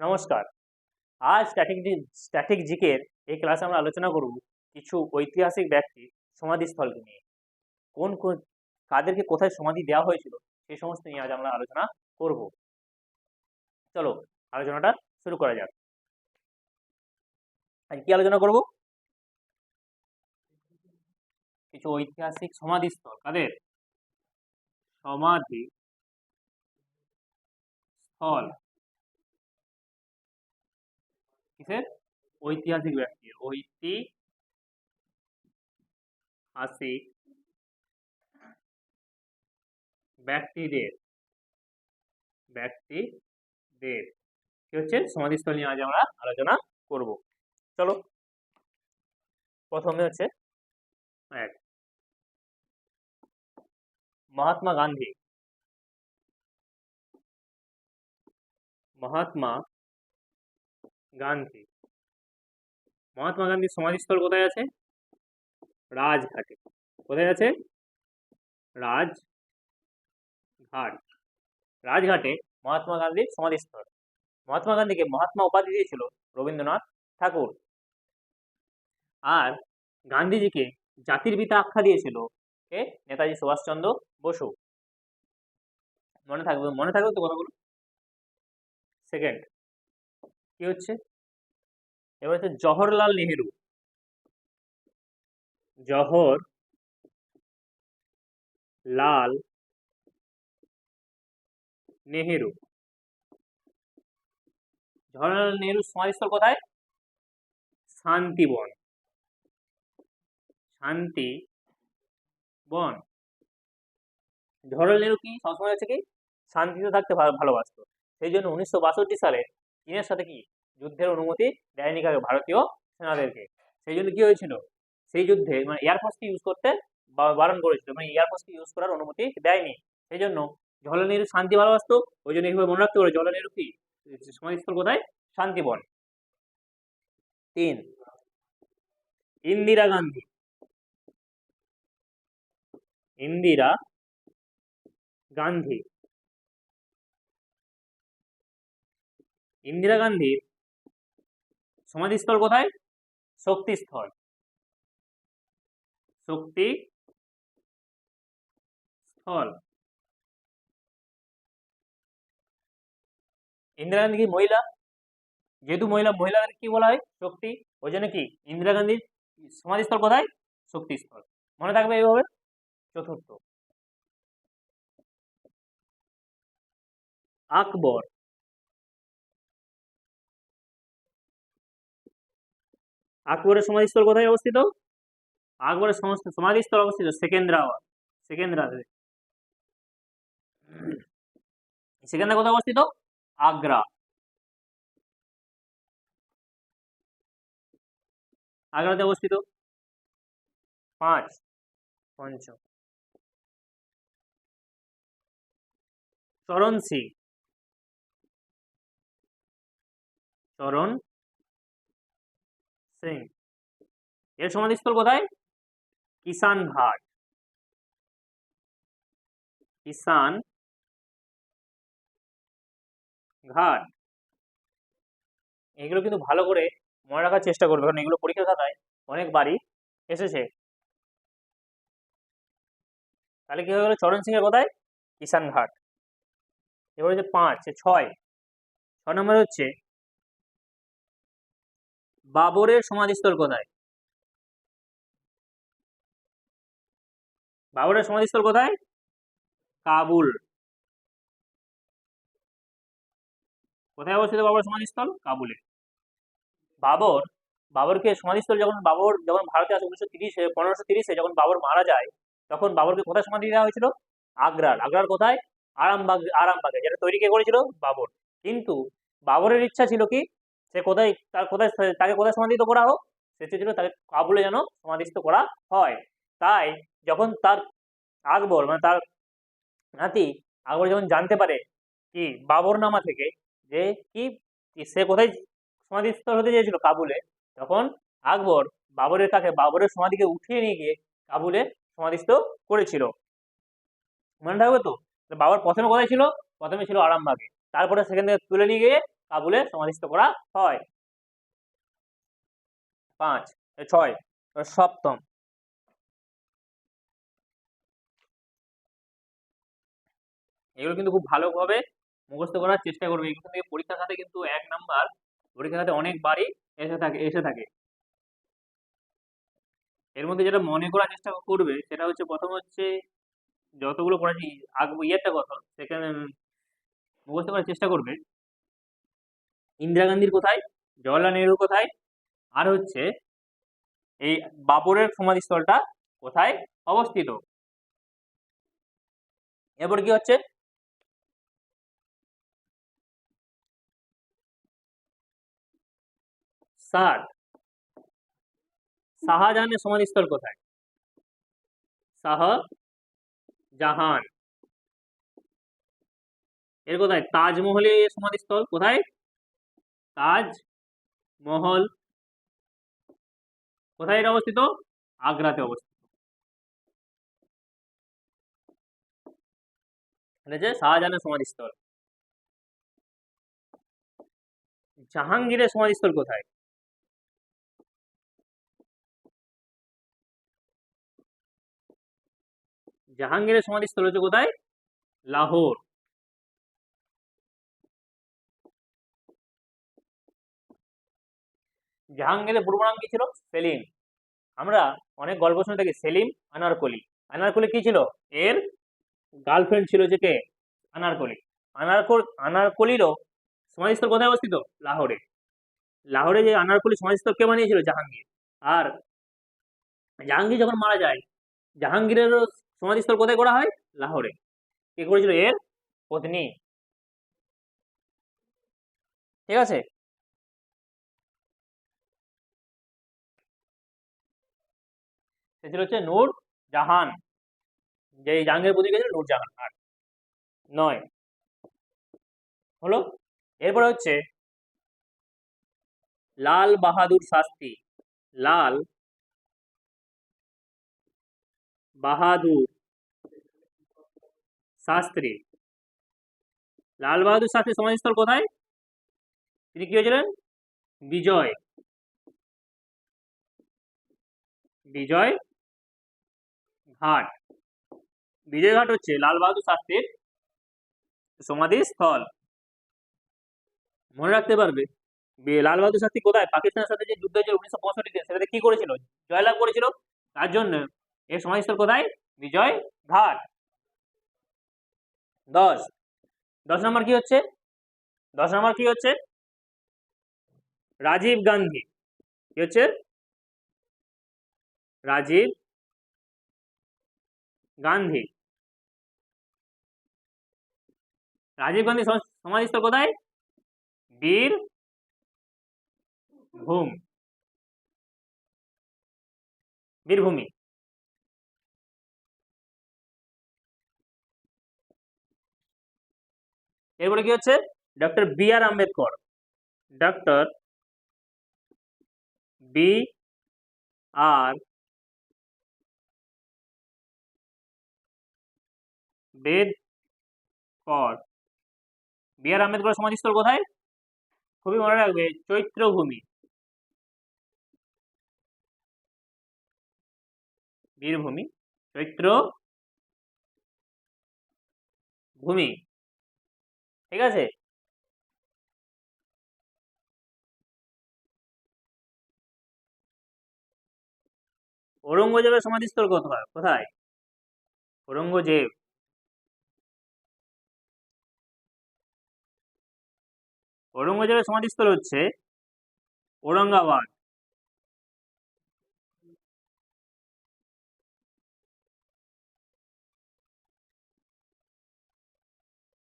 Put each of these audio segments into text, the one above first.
নমস্কার। আজ static static জিকের এই ক্লাসে আমরা আলোচনা করব কিছু ঐতিহাসিক ব্যক্তির সমাধিস্থলকে নিয়ে। কোন কোন, কাদেরকে কোথায় সমাধি দেওয়া হয়েছিল সেই সমস্ত নিয়ে আজ আমরা আলোচনা করব। চলো আলোচনাটা শুরু করা যাক। আজ কি আলোচনা করব? কিছু ঐতিহাসিক সমাধিস্থল। কাদের? সমাধি, স্থল। কিসের ঐতিহাসিক ব্যক্তি, ঐতিহাসিক ব্যক্তিদের ব্যক্তিদের। কি হচ্ছে? সমাধিস্থল নিয়ে আজ আমরা আলোচনা করব। চলো, প্রথমে হচ্ছে এক। মহাত্মা গান্ধী। মহাত্মা গান্ধী মহাত্মা গান্ধীর সমাধিস্থল কোথায় আছে? রাজঘাটে। কোথায় আছে? রাজঘাট। রাজঘাটে মহাত্মা গান্ধীর সমাধিস্থল। মহাত্মা গান্ধীকে মহাত্মা উপাধি দিয়েছিল রবীন্দ্রনাথ ঠাকুর। আর গান্ধীজিকে জাতির পিতা আখ্যা দিয়েছিল কে? নেতাজি সুভাষচন্দ্র বসু। মনে থাকবে মনে থাকবে তো কথাগুলো? সেকেন্ড কি হচ্ছে? এবার হচ্ছে জওহরলাল নেহেরু। জহর লাল নেহেরু। জওহরলাল নেহেরু সমাধিস্থল কোথায়? শান্তিবন। শান্তি বন জওহরলাল নেহেরু কি সবসময় হচ্ছে কি? শান্তিতে থাকতে ভালোবাসতো। সেই জন্য উনিশশো বাষট্টি সালে চীনের সাথে কি যুদ্ধের অনুমতি দেয়নি কাকে ভারতীয় সেনাদেরকে? সেই জন্য কি হয়েছিল? সেই যুদ্ধে মানে এয়ারফোর্সকে ইউজ করতে বারণ করেছিল। মানে এয়ারফোর্সকে ইউজ করার অনুমতি দেয়নি। সেই জন্য নেহরু শান্তি ভালোবাসত। ওই জন্য এইভাবে মনে রাখতে পারে নেহরু কি? সময়স্থল কোথায়? শান্তিবন। তিন। ইন্দিরা গান্ধী। ইন্দিরা গান্ধী। ইন্দিরা গান্ধীর সমাধিস্থল কোথায়? শক্তিস্থল। শক্তি স্থল ইন্দিরা গান্ধী কি মহিলা? যেহেতু মহিলা, মহিলাদের কি বলা হয়? শক্তি। ওই জন্য কি? ইন্দিরা গান্ধীর সমাধিস্থল কোথায়? শক্তিস্থল। মনে থাকবে এইভাবে? চতুর্থ। আকবর। আকবরের সমাধিস্থল কোথায় অবস্থিত? আকবরের সমাধিস্থল অবস্থিত সেকেন্দ্রাবাদ সেকেন্দ্রাবাদে সেকেন্দ্রা কোথায় অবস্থিত? আগ্রা। আগ্রাতে অবস্থিত? পাঁচ, পঞ্চম। চরণ সিং চরণ সিং এর সমাধিস্থল কোথায়? কিষান ঘাট। কিষান ঘাট। এগুলো কিন্তু ভালো করে মনে রাখার চেষ্টা করবে, কারণ এগুলো পরীক্ষা খাতায় অনেকবারই এসেছে। তাহলে কি হয়ে গেল? চরণ সিং এর কোথায়? কিষান ঘাট। এবার হচ্ছে পাঁচ ছয় ছ নম্বর হচ্ছে বাবরের সমাধিস্থল কোথায়? বাবরের সমাধিস্থল কোথায়? কাবুল। কোথায় অবস্থিত বাবরের সমাধিস্থল? কাবুলে। বাবর, বাবরকে সমাধিস্থল যখন বাবর যখন ভারতে আসে উনিশশো তিরিশে পনেরোশো তিরিশে যখন বাবর মারা যায়, তখন বাবরকে কোথায় সমাধি দেওয়া হয়েছিল? আগ্রার। আগ্রার কোথায়? আরামবাগ, আরামবাগে, যেটা তৈরি কে করেছিল? বাবর। কিন্তু বাবরের ইচ্ছা ছিল কি? সে কোথায়, তার কোথায় তাকে কোথায় সমাধিত করা হোক, সে চেয়েছিল তাকে কাবুলে যেন সমাধিস্থ করা হয়। তাই যখন তার আকবর মানে তার নাতি আকবর যখন জানতে পারে কি বাবর নামা থেকে যে কি কি সে কোথায় সমাধিস্থ হতে চেয়েছিল কাবুলে, তখন আকবর বাবরের কাছে, বাবরের সমাধিকে উঠিয়ে নিয়ে গিয়ে কাবুলে সমাধিস্থ করেছিল। মনে থাকবে তো? বাবার প্রথমে কোথায় ছিল? প্রথমে ছিল আরামবাগে। তারপরে সেখান থেকে তুলে নিয়ে গিয়ে কাবুলে সমাধিস্থ করা হয়। পাঁচ ছয় সপ্তম। এগুলো কিন্তু খুব ভালোভাবে মুখস্থ করার চেষ্টা করবে। এগুলো থেকে পরীক্ষা খাতে কিন্তু এক নাম্বার পরীক্ষা খাতে অনেকবারই এসে থাকে এসে থাকে। এর মধ্যে যেটা মনে করার চেষ্টা করবে, সেটা হচ্ছে প্রথম হচ্ছে যতগুলো পড়াচ্ছি আগ ইয়েরটা কথা সেখানে মুখস্থ করার চেষ্টা করবে। ইন্দিরা গান্ধীর কোথায়? জওয়াহরলাল নেহরুর কোথায়? আর হচ্ছে এই বাবরের সমাধিস্থলটা কোথায়? অবস্থিত। এরপর কি হচ্ছে? ষাট শাহজাহানের সমাধিস্থল কোথায়? শাহ জাহান এর কোথায়? তাজমহলে সমাধিস্থল কোথায়? তাজ মহল কোথায় এটা অবস্থিত? আগ্রাতে অবস্থিত। হচ্ছে শাহজাহানের সমাধিস্থল। জাহাঙ্গীরের সমাধিস্থল কোথায়? জাহাঙ্গীরের সমাধিস্থল হচ্ছে কোথায়? লাহোর। জাহাঙ্গীরের পূর্ব নাম কি ছিল? সেলিম। আমরা অনেক গল্প শুনে থাকি, সেলিম আনারকলি। আনারকলি কি ছিল? এর গার্লফ্রেন্ড ছিল যে কে? আনারকলি। আনারকল আনারকলিরও সমাধিস্থল কোথায় অবস্থিত? লাহোরে। লাহোরে যে আনারকলি সমাধিস্থল কে বানিয়েছিল? জাহাঙ্গীর। আর জাহাঙ্গীর যখন মারা যায়, জাহাঙ্গীরেরও সমাধিস্থল কোথায় করা হয়? লাহোরে। কে করেছিল? এর পত্নী। ঠিক আছে? সে ছিল হচ্ছে নূর জাহান। যে জাহাঙ্গীর পত্নী কে ছিল নূর জাহান, আর নয়। হলো? এরপরে হচ্ছে লাল বাহাদুর শাস্ত্রী, লাল বাহাদুর শাস্ত্রী। লাল বাহাদুর শাস্ত্রী সমাধিস্থল কোথায়? তিনি কি হয়েছিলেন? বিজয়। বিজয় ঘাট। বিজয় ঘাট হচ্ছে লাল বাহাদুর শাস্ত্রীর সমাধিস্থল মনে রাখতে পারবে লাল বাহাদুর শাস্ত্রী কোথায়? পাকিস্তানের সাথে যে যুদ্ধ হয়েছিল উনিশশো পঁয়ষট্টিতে সেটাতে কি করেছিল? জয়লাভ করেছিল। তার জন্য এর সমাধিস্থল কোথায়? বিজয় ঘাট। দশ। দশ নম্বর কি হচ্ছে? দশ নম্বর কি হচ্ছে? রাজীব গান্ধী। কি হচ্ছে? রাজীব গান্ধী। রাজীব গান্ধী সম- সমাধিস্থল কোথায়? বীর ভূম। বীরভূমি। এরপরে কি হচ্ছে? Doctor B R Ambedkar. Doctor B R বেদ কর। বি আর আম্বেদকর সমাধিস্থল কোথায়? খুবই মনে রাখবে, চৈত্রভূমি। বীরভূমি চৈত্র ভূমি ঠিক আছে? ঔরঙ্গজেবের সমাধিস্থল কোথায়? কোথায়? ঔরঙ্গজেব। ঔরঙ্গজেবের সমাধিস্থল হচ্ছে ঔরঙ্গাবাদ।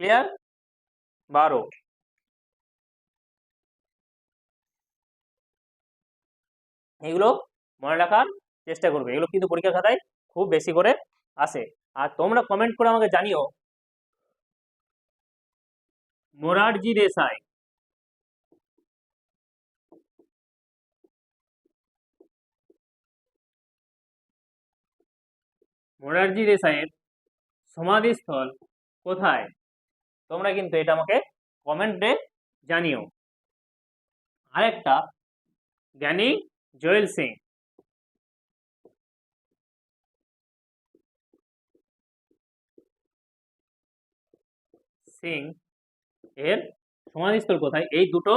ক্লিয়ার? বারো। এগুলো মনে রাখার চেষ্টা করবে। এগুলো কিন্তু পরীক্ষার খাতায় খুব বেশি করে আসে। আর তোমরা কমেন্ট করে আমাকে জানিও। মোরারজি দেশাই। মোরারজি দেশাইয়ের সমাধিস্থল কোথায়? তোমরা কিন্তু এটা আমাকে কমেন্টে জানিও। আরেকটা, জ্ঞানী জয়েল সিং। সিং এর সমাধিস্থল কোথায়? এই দুটো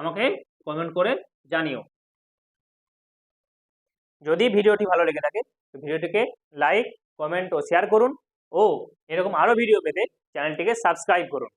আমাকে কমেন্ট করে জানিও। যদি ভিডিওটি ভালো লেগে থাকে, তো ভিডিওটিকে লাইক কমেন্ট ও শেয়ার করুন। ও এরকম আরও ভিডিও পেতে চ্যানেলটিকে সাবস্ক্রাইব করুন।